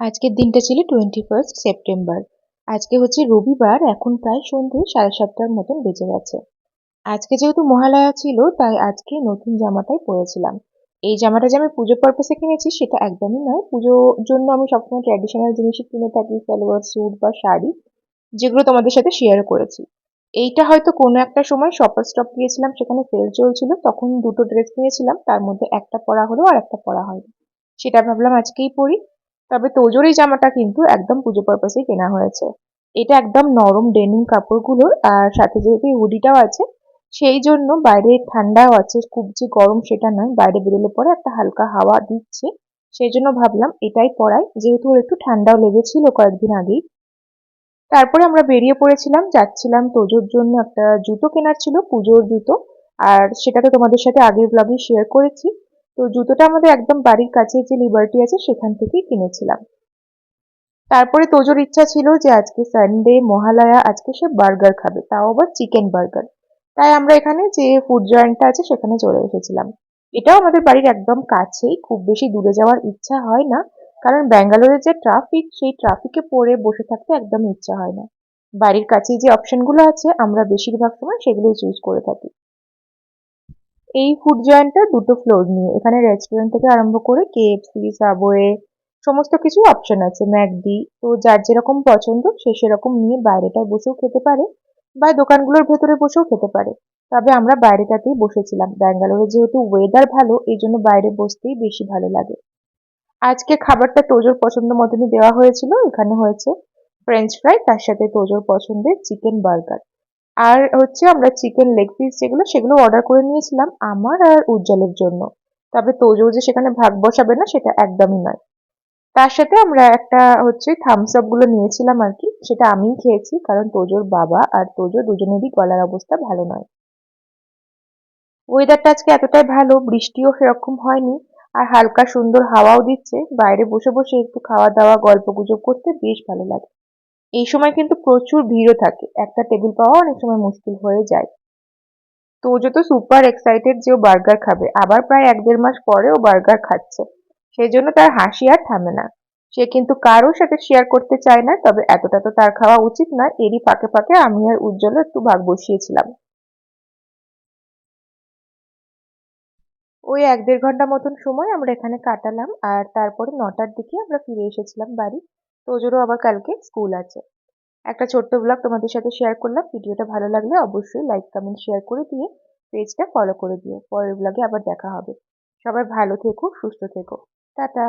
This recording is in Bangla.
আজকের দিনটা ছিল টোয়েন্টি ফার্স্ট সেপ্টেম্বর আজকে হচ্ছে রবিবার, এখন প্রায় সন্ধে সাড়ে সাতটার মতন বেজে গেছে। আজকে যেহেতু মহালয়া ছিল, তাই আজকে নতুন জামাটাই পরেছিলাম। এই জামাটা যে আমি পুজো পারপাসে কিনেছি, সেটা একদমই নয়। পুজোর জন্য আমি সবসময় ট্র্যাডিশনাল জিনিসই কিনে থাকি, সালোয়ার স্যুট বা শাড়ি, যেগুলো তোমাদের সাথে শেয়ার করেছি। এইটা হয়তো কোনো একটা সময় শপার স্টপ গিয়েছিলাম, সেখানে সেল চলছিল, তখন দুটো ড্রেস নিয়েছিলাম তার মধ্যে একটা পরা হলো আর একটা পরা হয়নি। সেটা ভাবলাম আজকেই পরি। তবে তোজোর এই জামাটা কিন্তু একদম পুজো পারপাসেই কেনা হয়েছে। এটা একদম নরম ডেনিম কাপড়গুলোর আর সাথে যেহেতু হুডিটাও আছে, সেই জন্য বাইরে ঠান্ডাও আছে, খুব যে গরম সেটা নয়, বাইরে বেরোলে পরে একটা হালকা হাওয়া দিচ্ছে। সেই জন্য ভাবলাম এটাই পরাই, যেহেতু ওর একটু ঠান্ডাও লেগেছিল কয়েকদিন আগেই। তারপরে আমরা বেরিয়ে পড়েছিলাম, যাচ্ছিলাম তোজোর জন্য একটা জুতো কেনার ছিল, পুজোর জুতো। আর সেটা তো তোমাদের সাথে আগের ব্লগে শেয়ার করেছি। তো জুতোটা আমাদের একদম বাড়ির কাছে যে লিবার্টি আছে, সেখান থেকেই কিনেছিলাম। তারপরে তোজোর ইচ্ছা ছিল যে আজকে সানডে মহালয়া, আজকে সে বার্গার খাবে, তাও আবার চিকেন বার্গার। তাই আমরা এখানে যে ফুড জয়েন্টটা আছে, সেখানে চলে এসেছিলাম। এটাও আমাদের বাড়ির একদম কাছেই, খুব বেশি দূরে যাওয়ার ইচ্ছা হয় না, কারণ ব্যাঙ্গালোরের যে ট্রাফিক সেই ট্রাফিকে পড়ে বসে থাকতে একদম ইচ্ছা হয় না। বাড়ির কাছে যে অপশনগুলো আছে, আমরা বেশিরভাগ সময় সেগুলোই চুজ করে থাকি। এই ফুড জয়েন্টটা দুটো ফ্লোর নিয়ে। এখানে রেস্টুরেন্ট থেকে আরম্ভ করে কেএফসি সাবওয়ে সমস্ত কিছু অপশন আছে। ম্যাকডি, তো যার যেরকম পছন্দ সে সেরকম নিয়ে বাইরেটায় বসেও খেতে পারে বা দোকানগুলোর ভেতরে বসেও খেতে পারে। তবে আমরা বাইরেটাতেই বসেছিলাম। ব্যাঙ্গালোরে যেহেতু ওয়েদার ভালো, এই জন্য বাইরে বসতেই বেশি ভালো লাগে। আজকে খাবারটা তোজোর পছন্দ মতনই দেওয়া হয়েছিল। এখানে হয়েছে ফ্রেঞ্চ ফ্রাই তার সাথে তোজোর পছন্দের চিকেন বার্গার আর হচ্ছে আমরা চিকেন লেগ পিস যেগুলো, সেগুলো অর্ডার করে নিয়েছিলাম আমার আর উজ্জ্বলের জন্য। তবে তোজো যে সেখানে ভাগ বসাবে না, সেটা একদমই নয়। তার সাথে আমরা একটা হচ্ছে থামস আপগুলো নিয়েছিলাম আর কি, সেটা আমিই খেয়েছি, কারণ তোজোর বাবা আর তোজো দুজনেরই গলার অবস্থা ভালো নয়। ওয়েদারটা আজকে এতটাই ভালো, বৃষ্টিও সেরকম হয়নি, আর হালকা সুন্দর হাওয়াও দিচ্ছে। বাইরে বসে বসে একটু খাওয়া দাওয়া গল্প গুজব করতে বেশ ভালো লাগে। এই সময় কিন্তু প্রচুর ভিড়ও থাকে। একটা টেবিল পাওয়া অনেক সময় মুশকিল হয়ে যায়। তো ও তো সুপার এক্সাইটেড যে ও বার্গার খাবে, আবার প্রায় এক দেড় মাস পরে ও বার্গার খাচ্ছে। সেই জন্য তার হাসি আর থামে না। সে কিন্তু কারোর সাথে শেয়ার করতে চায় না, তবে এতটা তো তার খাওয়া উচিত নয়। এরই ফাঁকে ফাঁকে আমি আর উজ্জ্বল একটু ভাগ বসিয়েছিলাম। ওই এক দেড় ঘণ্টা মতন সময় আমরা এখানে কাটালাম, আর তারপরে নটার দিকে আমরা ফিরে এসেছিলাম বাড়ি। তোজোরও আবার কালকে স্কুল আছে। একটা ছোট্ট ব্লগ তোমাদের সাথে শেয়ার করলাম। ভিডিওটা ভালো লাগলে অবশ্যই লাইক কমেন্ট শেয়ার করে দিয়ে পেজটা ফলো করে দিও। পরের ব্লগে আবার দেখা হবে। সবাই ভালো থেকো, সুস্থ থেকো। টাটা!